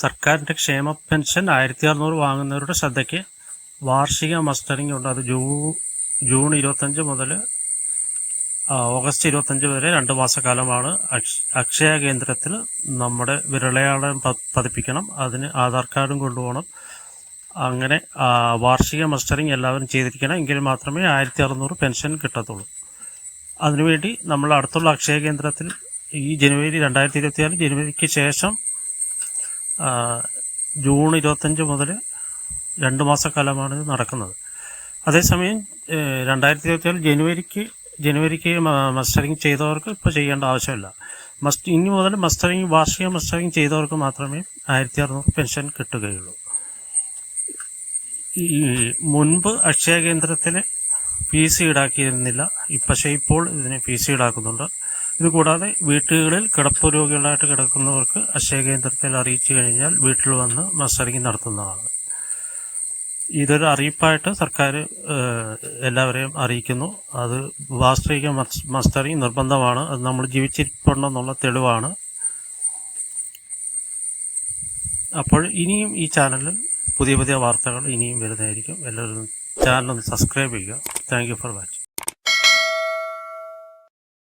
സർക്കാരിന്റെ ക്ഷേമ പെൻഷൻ ആയിരത്തി അറുന്നൂറ് വാങ്ങുന്നവരുടെ ശ്രദ്ധയ്ക്ക് വാർഷിക മസ്റ്ററിംഗ് ഉണ്ട്. അത് ജൂ ജൂൺ ഇരുപത്തഞ്ച് മുതൽ ഓഗസ്റ്റ് ഇരുപത്തഞ്ച് വരെ രണ്ട് മാസക്കാലമാണ് അക്ഷ- അക്ഷയ കേന്ദ്രത്തിൽ നമ്മുടെ വിരളയാളം പതിപ്പിക്കണം. അതിന് ആധാർ കാർഡും കൊണ്ടുപോകണം. അങ്ങനെ വാർഷിക മസ്റ്ററിംഗ് എല്ലാവരും ചെയ്തിരിക്കണം. എങ്കിൽ മാത്രമേ ആയിരത്തി അറുന്നൂറ് പെൻഷൻ കിട്ടത്തുള്ളൂ. അതിനുവേണ്ടി നമ്മൾ അടുത്തുള്ള അക്ഷയ കേന്ദ്രത്തിൽ ഈ ജനുവരി രണ്ടായിരത്തി ഇരുപത്തിനാല് ജനുവരിക്ക് ശേഷം ജൂൺ ഇരുപത്തഞ്ച് മുതൽ രണ്ട് മാസക്കാലമാണ് ഇത് നടക്കുന്നത്. അതേസമയം രണ്ടായിരത്തി ഇരുപത്തിനാല് ജനുവരിക്ക് ജനുവരിക്ക് മസ്റ്ററിങ് ചെയ്തവർക്ക് ഇപ്പോൾ ചെയ്യേണ്ട ആവശ്യമില്ല. മസ്റ്റ് ഇനി മുതൽ മസ്റ്ററിങ് വാർഷിക മസ്റ്ററിങ് ചെയ്തവർക്ക് മാത്രമേ ആയിരത്തി അറുന്നൂറ് പെൻഷൻ കിട്ടുകയുള്ളൂ. ഈ മുൻപ് അക്ഷയ കേന്ദ്രത്തിൽ ഫീസ് ഈടാക്കിയിരുന്നില്ല. പക്ഷേ ഇപ്പോൾ ഇതിന് ഫീസ് ഈടാക്കുന്നുണ്ട്. ഇത് കൂടാതെ വീട്ടുകളിൽ കിടപ്പ് രോഗികളായിട്ട് കിടക്കുന്നവർക്ക് അക്ഷയ കേന്ദ്രത്തിൽ അറിയിച്ചു കഴിഞ്ഞാൽ വീട്ടിൽ വന്ന് മസ്റ്ററിംഗ് നടത്തുന്നതാണ്. ഇതൊരു അറിയിപ്പായിട്ട് സർക്കാർ എല്ലാവരെയും അറിയിക്കുന്നു. അത് വാസ്തവിക മസ്റ്ററിങ് നിർബന്ധമാണ്. അത് നമ്മൾ ജീവിച്ചിരിപ്പുണ്ടെന്നുള്ള തെളിവാണ്. അപ്പോൾ ഇനിയും ഈ ചാനലിൽ പുതിയ പുതിയ വാർത്തകൾ ഇനിയും വരുന്നതായിരിക്കും. എല്ലാവരും ചാനൽ ഒന്ന് സബ്സ്ക്രൈബ് ചെയ്യുക. Thank for watching.